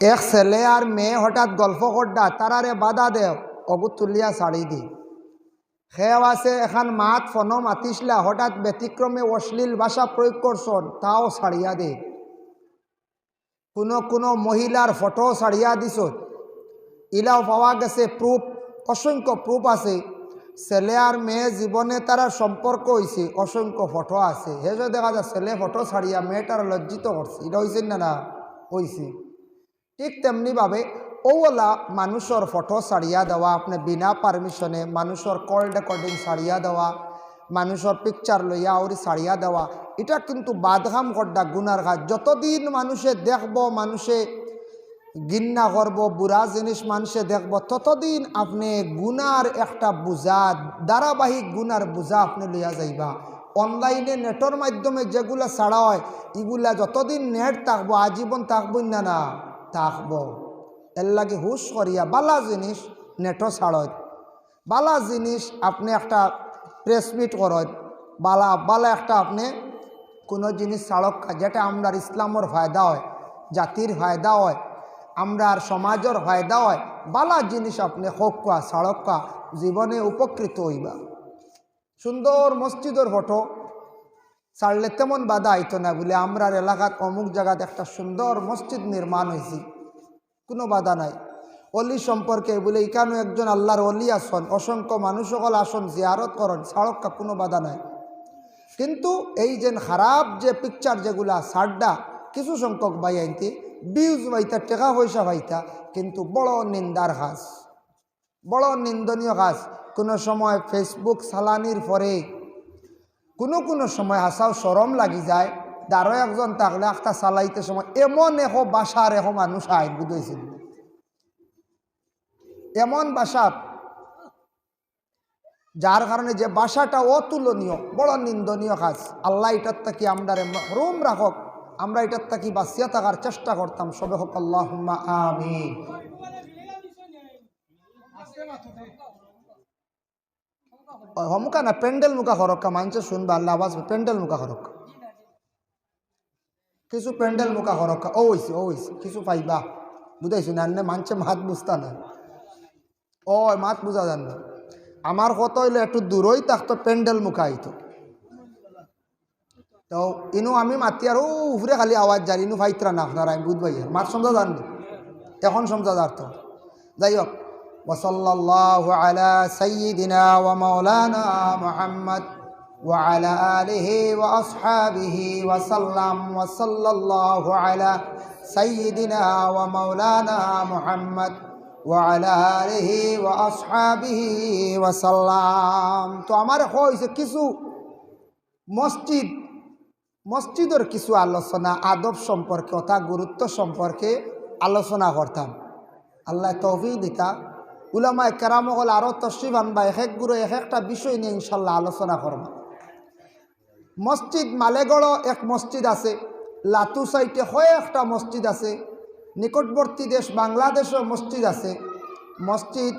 এক ছেলে আর মেয়ে হঠাৎ গল্প করডা তারারে বাধা দেও অগু তুলিয়া ছাড়ি দি। সেও আছে, এখন মাত ফন মাতিসলা হঠাৎ ব্যতিক্রমে অশ্লীল ভাষা প্রয়োগ করছন তাও ছাড়িয়া দে। কোনো কোনো মহিলার ফটো ছাড়িয়া দিছ ইলাও পাওয়া গেছে প্রুফ অসংখ্য প্রুফ আছে। ছেলে আর মেয়ে জীবনে তারা সম্পর্ক হয়েছে অসংখ্য ফটো আছে। হেজো দেখা যায়, ছেলে ফটো ছাড়িয়া মেয়েটার লজ্জিত করছে এটা হয়েছে না না? হয়েছে ঠিক তেমনিভাবে ওলা মানুষের ফটো সারিয়া দেওয়া, আপনি বিনা পারমিশনে মানুষের কল রেকর্ডিং সারিয়া দেওয়া মানুষের পিকচার লইয়া ওরি ছাড়িয়া দেওয়া এটা কিন্তু বাদঘাম গড্ডা গুনার ঘাট যতদিন মানুষে দেখব, মানুষে গিন্না করব বুড়া জিনিস মানুষে দেখব, ততদিন আপনি গুনার একটা বোঝা ধারাবাহিক গুনার বোঝা আপনি লইয়া যাইবা। অনলাইনে নেটের মাধ্যমে যেগুলা ছাড়া হয় এগুলা যতদিন নেট থাকব, আজীবন থাকব না না। থাকব। এর লাগে হুশ করিয়া বালা জিনিস নেটো ছাড়ত। বালা জিনিস আপনি একটা প্রেস মিট করত। বালা বালা একটা আপনি কোনো জিনিস ছাড়ক যেটা আমরা ইসলামর ফায়দা হয়, জাতির ফায়দা হয়, আমরার সমাজের ফায়দা হয়, বালা জিনিস আপনি হোকা ছাড়কা জীবনে উপকৃত হইবা। সুন্দর মসজিদের ফটো। ছাড়লে তেমন বাধা আইত না বলে আমরার এলাকাত অমুক জায়গাত একটা সুন্দর মসজিদ নির্মাণ হয়েছে কোনো বাধা নাই। অলি সম্পর্কে বলে এখানেও একজন আল্লাহর অলি আসন, অসংখ্য মানুষ সকল আসন জিয়ারত করেন ছাড়ক্কা কোনো বাধা নাই। কিন্তু এই যে খারাপ যে পিকচার যেগুলা, সারডা, কিছু সংখ্যক বাই আনতে বিউজ বাইতা টেকা পয়সা পাইতা কিন্তু বড় নিন্দার ঘাস বড় নিন্দনীয় ঘাস কোনো সময় ফেসবুক সালানির পরে, কোনো কোনো সময় আসাও সরম লাগি যায়। দারো একজন থাকলে একটা চালাইতে সময় এমন এহ বাসার এহ মানুষ আইন বুঝেছিল এমন বাসা, যার কারণে যে বাসাটা অতুলনীয়, বড় নিন্দনীয় কাজ। আল্লাহ এটার থাকি আমরা রুম রাখক, আমরা এটার থাকি বাঁচিয়া থাকার চেষ্টা করতাম, সবে হোক আল্লাহ আমি হমুকা না, প্যান্ডেল মুখা হরক্কা মানুষে শুনবা, আল্লাহ আওয়াজ, প্যান্ডেল মুখা হরক্কা কিছু প্যান্ডেল মুখা হরক্কা ও হইছে ও হইছে কিছু পাইবা বুঝাইছো না আন্নে মানুষে মাত বুঝতা না ও মাত বুঝা যান না আমার কত হইলে একটু দূরই থাকতো প্যান্ডেল মুখা আইতো তো ইনু আমি মাতি আর ও উফরে খালি আওয়াজ যার ইনু ফাইত্রা না আপনারা আমি বুঝবাই মাত সমঝা যান এখন সমঝা যার তো যাই হোক وصلى الله على سيدنا ومولانا محمد وعلى آله وأصحابه وسلم وصلى الله على سيدنا ومولانا محمد وعلى آله وأصحابه وسلم তো আমার হয়েছে কিছু মসজিদ মসজিদের কিছু আলোচনা আদব সম্পর্কে অর্থাৎ গুরুত্ব সম্পর্কে আলোচনা করতাম আল্লাহ তৌফিক দিতা উলামায় কেরামকল আরও তসিব আনবা এক এক গুরু এক একটা বিষয় নিয়ে ইনশাল্লাহ আলোচনা করব মসজিদ মালেগড় এক মসজিদ আছে। লাতু সাইটে হয় একটা মসজিদ আছে। নিকটবর্তী দেশ বাংলাদেশও মসজিদ আছে। মসজিদ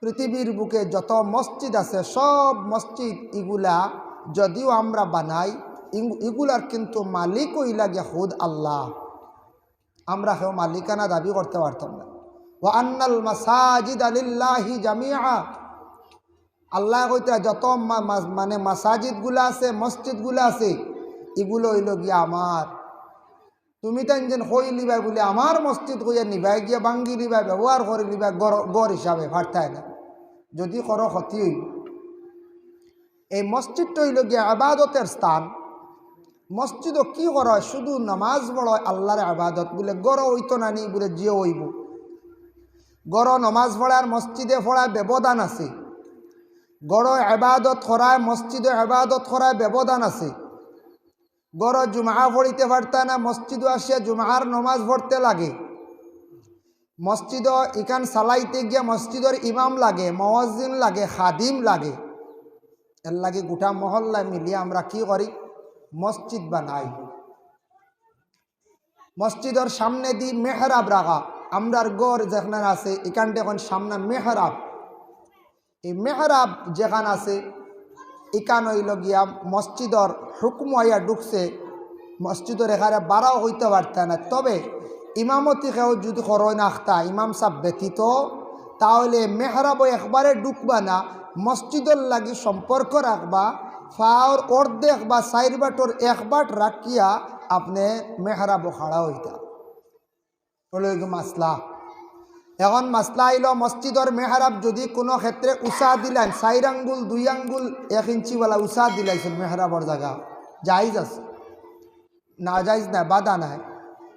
পৃথিবীর বুকে যত মসজিদ আছে, সব মসজিদ ইগুলা যদিও আমরা বানাই ইগুলার কিন্তু মালিক ওই লাগে হুদ আল্লাহ। আমরা কেউ মালিকানা দাবি করতে পারতাম না। ও আন্নাল মাসাজিদ আলিল্লাহি জামিয়া আল্লাহ কইতে যত মানে মাসাজিদগুলো আছে, মসজিদগুলো আছে, এগুলো হইল গিয়া আমার। তুমি তো যেন হই লিবাই বলে আমার মসজিদ কইয়া নিবাই গিয়া বাঙ্গি লিবাই ব্যবহার করে লিবাই গড় হিসাবে ভারতায় না। যদি কর ক্ষতি হইল এই মসজিদটা হইল গিয়া আবাদতের স্থান। মসজিদও কি করা শুধু নামাজ পড় আল্লাহর আবাদত বলে, গড় হইতো না নি বলে জিও হইব। গড় নমাজ পড়ার, মসজিদে পড়ায় ব্যবধান আছে। গড় আবাদত করায় মসজিদে আবাদত করায় ব্যবধান আছে। গড় জুমা পড়িতে পারতা না মসজিদও আসিয়া জুমার নমাজ পড়তে লাগে। মসজিদ ইখান সালাইতে গিয়া মসজিদের ইমাম লাগে মওয়াজিন লাগে, খাদিম লাগে। এর লাগে গোটা মহল্লায় মিলিয়ে আমরা কি করি? মসজিদ বানাই। মসজিদের সামনে দি মেহরাব রাখা আমরার গড় যেখানে আছে এখানটা এখন সামনে মেহরাব এই মেহরাব যেখান আছে, ইকান হইল গিয়া মসজিদর হুকুম হইয়া ঢুকছে, মসজিদের এখানে বাড়াও হইতে পারত না। তবে ইমামতি খেও যদি করয় নাখতা ইমাম সাহ ব্যতীত, তাহলে মেহরাব একবারে ঢুকবা না, মসজিদের লাগি সম্পর্ক রাখবা, ফাওর অর্ধেক বা সাইর বাটর এক বাট রাখিয়া আপনি মেহরাব খাড়া হইতা। মাসলা। এখন মাসলা আইল মসজিদর মেহরাব যদি কোনো ক্ষেত্রে উষা দিলেন চাইর আঙ্গুল, দুই আঙ্গুল, এক ইঞ্চিওয়ালা উষা দিলাইছেন মেহরাবর জায়গা জাইজ আছে। না যাইজ না বাধা নাই।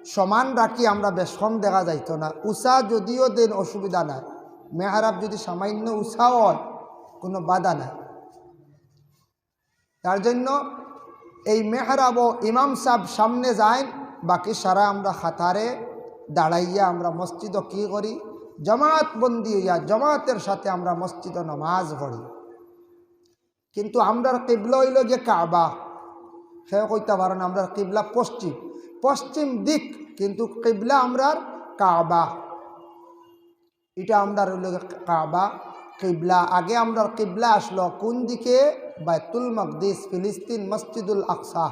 সমান রাখি আমরা বেশম দেখা যাইতো না। উষা যদিও দেন অসুবিধা নাই। মেহরাব যদি সামান্য উষাও হয়, কোনো বাধা নাই। তার জন্য এই মেহরাব ইমাম সাহেব সামনে যায় বাকি সারা আমরা খাতারে দাঁড়াইয়া আমরা মসজিদ কী করি? জমাত বন্দি হইয়া জমাতের সাথে আমরা মসজিদ নমাজ পড়ি। কিন্তু আমরা কিবলা হইল যে কাবা। সে কইতে পারেন আমরা কিবলা পশ্চিম। পশ্চিম দিক, কিন্তু কিবলা আমরার কাবা। এটা আমরা রইল কাবা, কিবলা। আগে আমরা কিবলা আসলো কোন দিকে? বাইতুল মকদিস, ফিলিস্তিন মসজিদুল আকসা।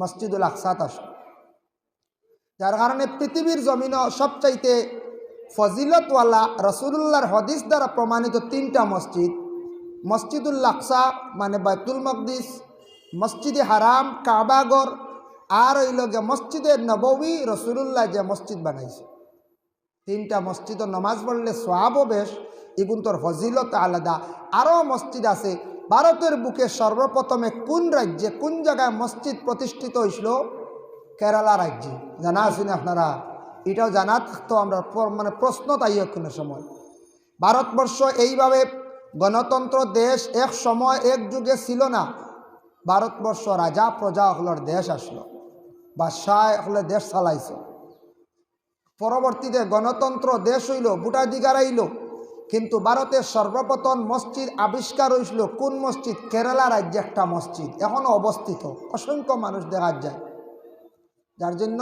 মসজিদুল আকসাত আসলো। যার কারণে পৃথিবীর জমিন সবচাইতে ফজিলতওয়ালা রসুল্লাহর হদিস দ্বারা প্রমাণিত তিনটা মসজিদ। মসজিদুল আকসা মানে বাইতুল মকদিস, মসজিদে হারাম কাবাগর আর ওই লগে মসজিদে নবী রসুল্লাহ যে মসজিদ বানাইছে। তিনটা মসজিদ নমাজ পড়লে সোয়াবও বেশ এগুন তোর ফজিলত আলাদা। আরও মসজিদ আছে, ভারতের বুকে সর্বপ্রথমে কোন রাজ্যে কোন জায়গায় মসজিদ প্রতিষ্ঠিত হয়েছিল কেরালা রাজ্যে। জানা আছেন আপনারা? এটাও জানা থাকতো আমরা মানে প্রশ্ন তাই কোনো সময়। ভারতবর্ষ এইভাবে গণতন্ত্র দেশ এক সময় এক যুগে ছিল না। ভারতবর্ষ রাজা প্রজা হলোর দেশ আসলো বাদশাহ হলে দেশ চালাইছে। পরবর্তীতে গণতন্ত্র দেশ হইল, ভোটাধিকার আইল, কিন্তু ভারতের সর্বপ্রথম মসজিদ আবিষ্কার হয়েছিল কোন মসজিদ? কেরালা রাজ্যে একটা মসজিদ এখনও অবস্থিত। অসংখ্য মানুষ দেখা যায়। যার জন্য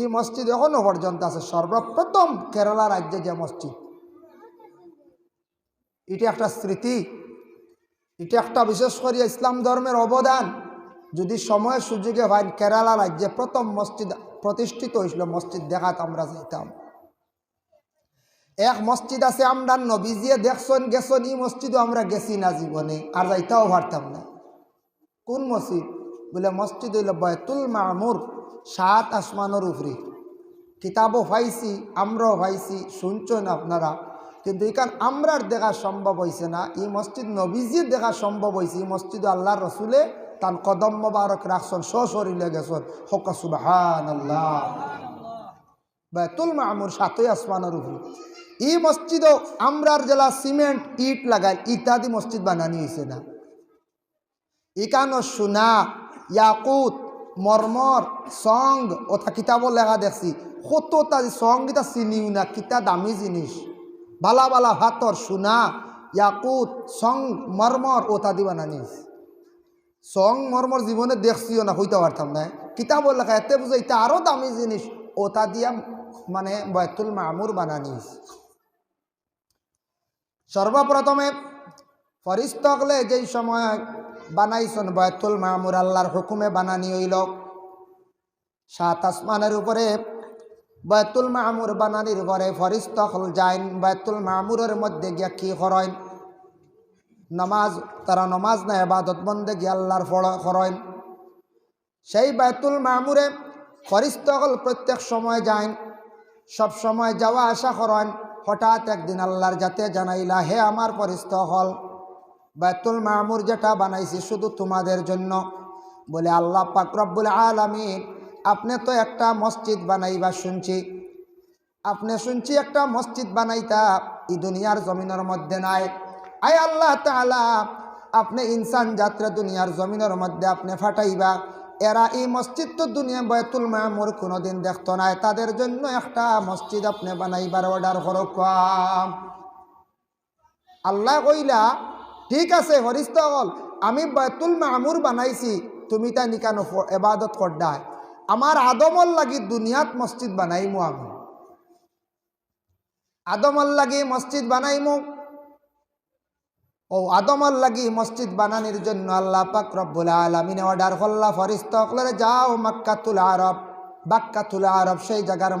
এই মসজিদ এখনও পর্যন্ত আছে সর্বপ্রথম কেরালা রাজ্যে যে মসজিদ। এটা একটা স্মৃতি, এটা একটা বিশেষ করে ইসলাম ধর্মের অবদান। যদি সময় সুযোগে ভাই কেরালা রাজ্যে প্রথম মসজিদ প্রতিষ্ঠিত হয়েছিল মসজিদ দেখাত আমরা যাইতাম। এক মসজিদ আছে আমরা নবীজিয়ে দেখছেন, গেছেন, এই মসজিদও আমরা গেছি না জীবনে, আর যাইতাও পারতাম না। কোন মসজিদ? বলে মসজিদ হইল বয়তুল মামুর। সাত আসমানের উপরে। কিতাবও পাইছি, আমরাও পাইছি, শুনছেন আপনারা। কিন্তু এখান আমরার দেখা সম্ভব হয়েছে না। এই মসজিদ নবীজির দেখা সম্ভব হয়েছে এই মসজিদ আল্লাহর রসুলে তার কদম মোবারক রাখছেন, সশরীরে গেছেন হকা সুবাহান আল্লাহ বেতুল মামুর সাতই আসমানের উপরে। এই মসজিদও আমরার জেলা সিমেন্ট, ইট লাগাই, ইত্যাদি মসজিদ বানানি হয়েছে না। ইকানো সোনা, ইয়াকুত মর্মর সং ওথা কিতাবও লেখা দেখছি। কত তাজি সং গীতা চিনিও না, কিতা দামি জিনিস। বালা বালা হাতর সোনা ইয়াকুত সং মর্মর ওথা দি বানানিস সং মর্মর জীবনে দেখছিও না হইতে পারতাম না কিতাবও লেখা এতে বুঝে এটা আরও দামি জিনিস ওটা দিয়া মানে বয়তুল মামুর বানানিস সর্বপ্রথমে ফরিস্তকলে যেই সময় বানাইছেন বয়তুল মামুর, আল্লাহর হুকুমে বানানি হইল। সাত আসমানের উপরে বয়তুল মামুর বানানির পরে ফরিস্তকল যাইন বয়তুল মামুরের মধ্যে গিয়া কি করেন নমাজ, তারা নমাজ না এবাদত বন্দে গিয়ে আল্লাহর করেন সেই বাইতুল মামুরে ফরিস্তকল প্রত্যেক সময় যাইন, সব সময় যাওয়া আসা করেন হঠাৎ একদিন আল্লাহর যাতে জানাইলা, হে আমার পরিস্থ হল বাইতুল মামুর যেটা বানাইছি শুধু তোমাদের জন্য। বলে আল্লাহ পাক রব্বুল আলমিন, আপনি তো একটা মসজিদ বানাইবা শুনছি। আপনি শুনছি একটা মসজিদ বানাইতা, এই দুনিয়ার জমিনের মধ্যে নাই। আয় আল্লাহ তাআলা, আপনি ইনসান যাত্রা দুনিয়ার জমিনের মধ্যে আপনি ফাটাইবা। এরা এই মসজিদ তো দুনিয়া বয়তুল মামুর কোনোদিন দেখতো নাই। তাদের জন্য একটা মসজিদ আপনি বানাইবার অর্ডার করো কাম। আল্লাহ কইলা ঠিক আছে হরিস্তগল আমি বয়তুল মামুর বানাইছি, তুমি তা নিকানো এবাদত করডায় আমার আদমর লাগি দুনিয়াত মসজিদ বানাইমু আমি। আদমর লাগি মসজিদ বানাইমু। ও আদমর লাগি মসজিদ বানানির জন্য আল্লাহ পাক রব্বুল আলমিনে অর্ডার করল্লা ফরিস্ত যাও মাক্কাতুল আরব বাক্কাতুল আরব সেই জায়গার